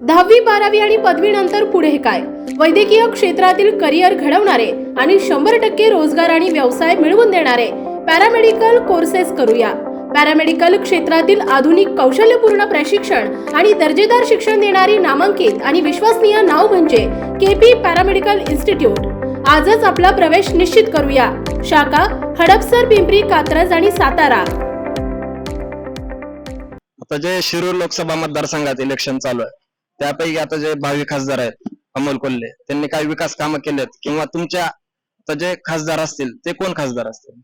दहावी बारावी आणि पदवीनंतर पुढे काय? वैद्यकीय क्षेत्रातील करिअर घडवणारे आणि शंभर टक्के रोजगार आणि व्यवसाय मिळवून देणारे पॅरामेडिकल कोर्सेस करूया. पॅरामेडिकल क्षेत्रातील आधुनिक कौशल्यपूर्ण प्रशिक्षण आणि दर्जेदार शिक्षण देणारी नामांकित आणि विश्वसनीय नाव म्हणजे केपी पॅरामेडिकल इन्स्टिट्यूट. आजच आपला प्रवेश निश्चित करूया. शाखा हडपसर पिंपरी कात्रज आणि सातारा. आता जे शिरूर लोकसभा मतदारसंघात इलेक्शन चालू आहे. त्यापैकी आता जे भावी खासदार आहेत अमोल कोल्हे त्यांनी काही विकास कामं केलेत किंवा तुमच्या जे खासदार असतील ते कोण खासदार असतील?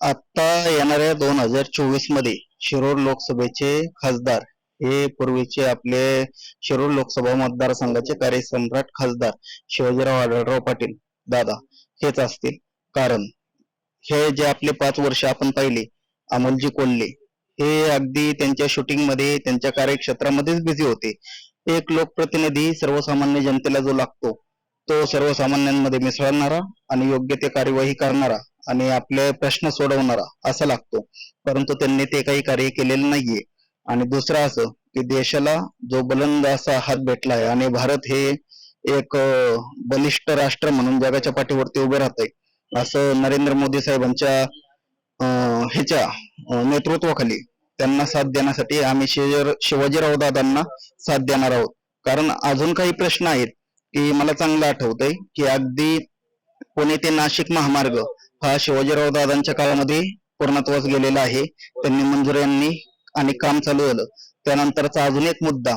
आता येणाऱ्या दोन हजार चोवीसमध्ये शिरोड लोकसभेचे खासदार हे पूर्वीचे आपले शिरूर लोकसभा मतदारसंघाचे कार्यसम्राट खासदार शिवाजीराव आढळराव पाटील दादा हेच असतील. कारण हे जे आपले पाच वर्ष आपण पाहिले अमोलजी कोल्हे हे अगदी त्यांच्या शूटिंगमध्ये त्यांच्या कार्यक्षेत्रामध्येच बिझी होते. एक लोकप्रतिनिधी सर्वसामान्य जनतेला जो लागतो तो सर्वसामान्यांमध्ये मिसळणारा आणि योग्य ते कार्यवाही करणारा आणि आपले प्रश्न सोडवणारा असा लागतो. परंतु त्यांनी ते काही कार्य केलेलं नाहीये. आणि दुसरं असं की देशाला जो बलंद असा हात भेटला आहे आणि भारत हे एक बलिष्ठ राष्ट्र म्हणून जगाच्या पाठीवरती उभे राहत आहे असं नरेंद्र मोदी साहेबांच्या अं, ह्याच्या नेतृत्वाखाली त्यांना साथ देण्यासाठी आम्ही शिवाजीराव दादांना साथ देणार आहोत. कारण अजून काही प्रश्न आहेत की मला चांगलं आठवतंय की अगदी पुणे ते नाशिक महामार्ग हा शिवाजीराव दादांच्या काळामध्ये पूर्णत्वास गेलेला आहे. त्यांनी मंजूर यांनी आणि काम चालू झालं. त्यानंतरचा अजून एक मुद्दा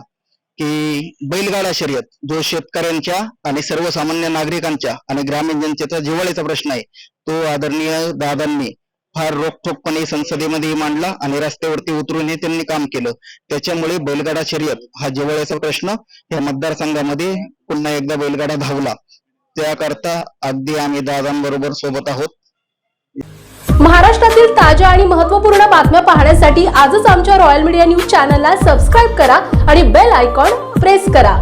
की बैलगाडा शर्यत जो शेतकऱ्यांच्या आणि सर्वसामान्य नागरिकांच्या आणि ग्रामीण जनतेचा जिव्हाळ्याचा प्रश्न आहे तो आदरणीय दादांनी फार रोखठोकपणे संसदेमध्ये मांडला आणि रस्त्यावरती उतरून हे त्यांनी काम केलं. त्याच्यामुळे बैलगाडा शर्यत हा जिव्हाळ्याचा प्रश्न या मतदारसंघामध्ये पुन्हा एकदा बैलगाडा धावला. त्याकरता अगदी आम्ही दादांबरोबर सोबत आहोत. महाराष्ट्रातील ताज्या आणि महत्त्वपूर्ण बातम्या पाहण्यासाठी आजच आमच्या रॉयल मीडिया न्यूज चॅनलला सबस्क्राईब करा आणि बेल आयकॉन प्रेस करा.